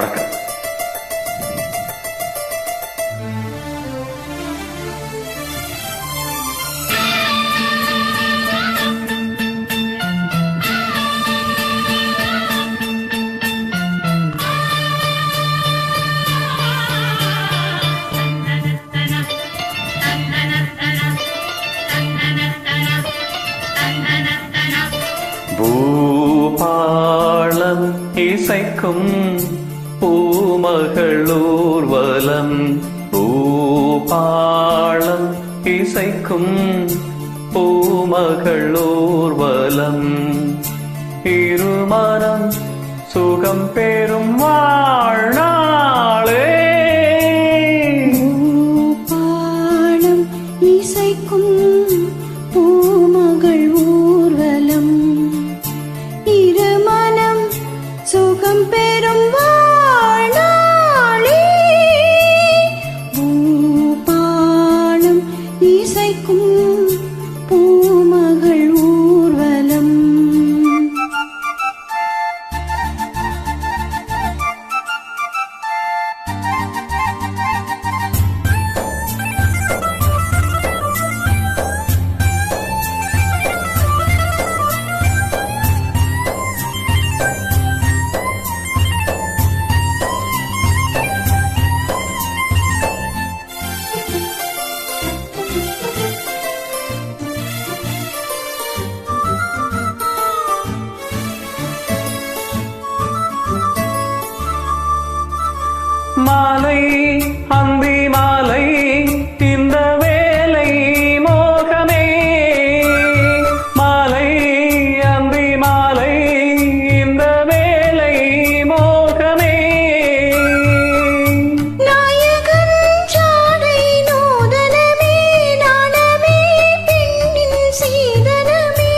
வணக்கம். பூபாளம் இசைக்கும் மகளூர்வலம் பூபாளம் இசைக்கும் பூமகளூர்வலம். இருமரம் சுகம் பெறும் வாழ்நாளே மாலை அந்தி மாலை இந்த வேலை மோகமே. மாலை அந்தி மாலை இந்த வேலை மோகமே. நாயகன் சாடை நூதனமே நாணமே பெண்ணின் சீதனமே.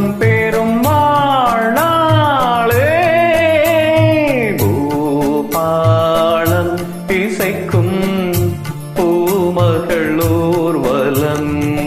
சுகம் பெரும் வாழ்நாளே. பூபாளம் இசைக்கும் பூமகளூர்வலம் பூவை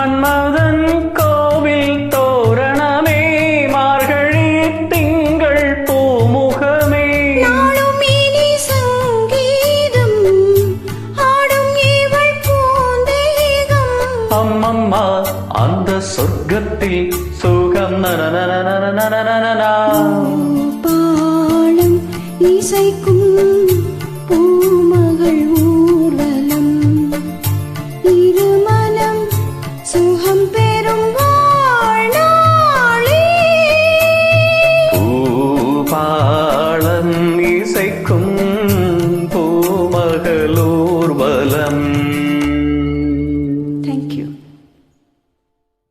மன்மதன் கோவில் தோரணமே மார்கழி திங்கள் பூமுகமே. நாளும் இனி சங்கீதம் ஆடும் இவள் பூந்தேகம். அம்மம்மா அந்த சொர்க்கத்தில் சுகம் இசைக்கும்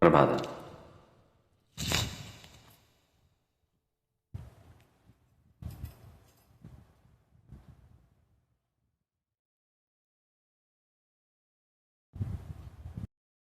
Armada.